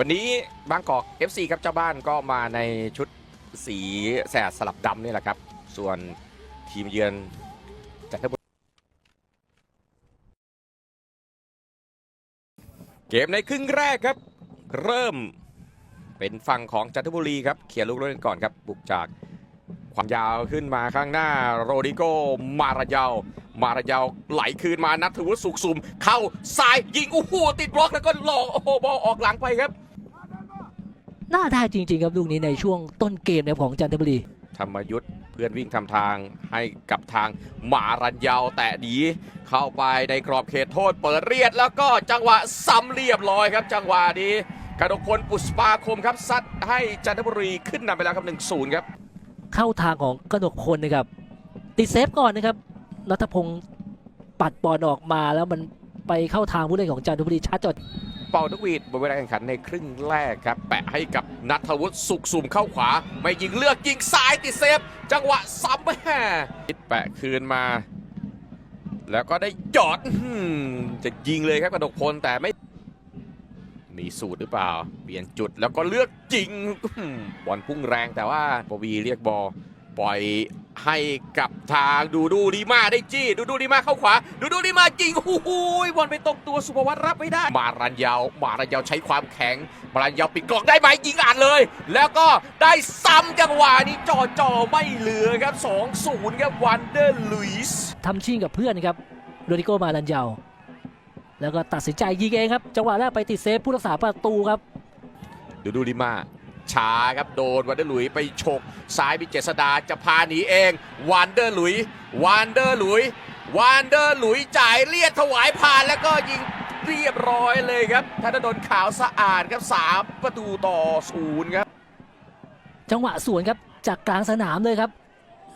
วันนี้บางกอก FC ครับเจ้าบ้านก็มาในชุดสีแสดสลับดำนี่แหละครับ ส่วนทีมเยือนจันทบุรีเกมในครึ่งแรกครับ เริ่มเป็นฝั่งของจันทบุรีครับเขียนลูกเล่นก่อนครับ บุกจากความยาวขึ้นมาข้างหน้าโรดิโกมารายาวมารายาวไหลคืนมานัทวุฒิสุขสุม เข้าซ้ายยิงโอ้โหติดบล็อกแล้วก็หลอกโอ้โหบอลออกหลังไปครับ น่าได้จริง ๆ ครับลูกนี้ในช่วงต้นเกมนะครับของจันทบุรี ธรรมยุทธ์เพื่อนวิ่งทำทางให้กับทางมารันยาวแต่ดี เข้าไปในกรอบเขตโทษเปิดเรียดแล้วก็จังหวะซ้ำเรียบร้อยครับ จังหวะนี้กระดกพลปุสปาคมครับซัดให้จันทบุรีขึ้นนำไปแล้วครับ1-0ครับ เข้าทางของกนกพลนะครับ ติดเซฟก่อนนะครับนัทพงศ์ปัดบอลออกมาแล้วมันไปเข้าทางผู้เล่นของจันทบุรีชัดจดเป่านกหวีดบนเวลาแข่งขันในครึ่งแรกครับ แปะให้กับนัทวุฒิสุขสุ่มเข้าขวา ไม่ยิงเลือกยิงซ้ายติดเซฟ จังหวะซ้ำแม่แปะคืนมา แล้วก็ได้หยอดจะยิงเลยครับกระดกพลแต่ไม่มีสูตรหรือเปล่า เปลี่ยนจุดแล้วก็เลือกจริงบอลพุ่งแรงแต่ว่าปวีเรียกบอลปล่อย ให้กับทางดูดูดีมาได้จี้ ดูดูดีมาเข้าขวา ดูดูดีมาจริงโอ้โหบอลไปตรงตัวสุภวัตรับไม่ได้ มารันยาวมารันยาวใช้ความแข็ง มารันยาวปิดกล่องได้ไหมยิงอ่านเลย แล้วก็ได้ซ้ำจังหวะนี้จ่อจ่อๆไม่เหลือครับ2-0ครับวันเดอร์ลุยส์ทำชิ่งกับเพื่อนนะครับโรดิโกมาลันเยาแล้วก็ตัดสินใจยิงเองครับจังหวะแรกไปติดเซฟผู้รักษาประตูครับดูดูดิมา ช้าครับโดนวันเดอร์หลุยไปฉกซ้ายพิเจษดาจะพาหนีเองวันเดอร์หลุยวันเดอร์หลุยวันเดอร์หลุยจ่ายเลียดถวายผ่านแล้วก็ยิงเรียบร้อยเลยครับธนดลขาวสะอาดครับสามประตูต่อศูนย์ครับ จังหวะสวนครับจากกลางสนามเลยครับ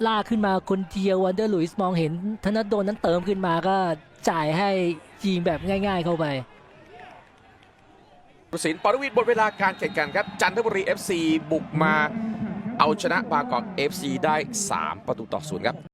ลากขึ้นมาคนเดียววันเดอร์ลุยส์มองเห็นธนดลนั้นเติมขึ้นมาก็จ่ายให้ยิงแบบง่าย ๆ เข้าไป ประสินปรวิทย์หมดเวลาการแข่งขันครับ จันทบุรี FC บุกมาเอาชนะบางกอก FC ได้ 3 ประตูต่อศูนย์ครับ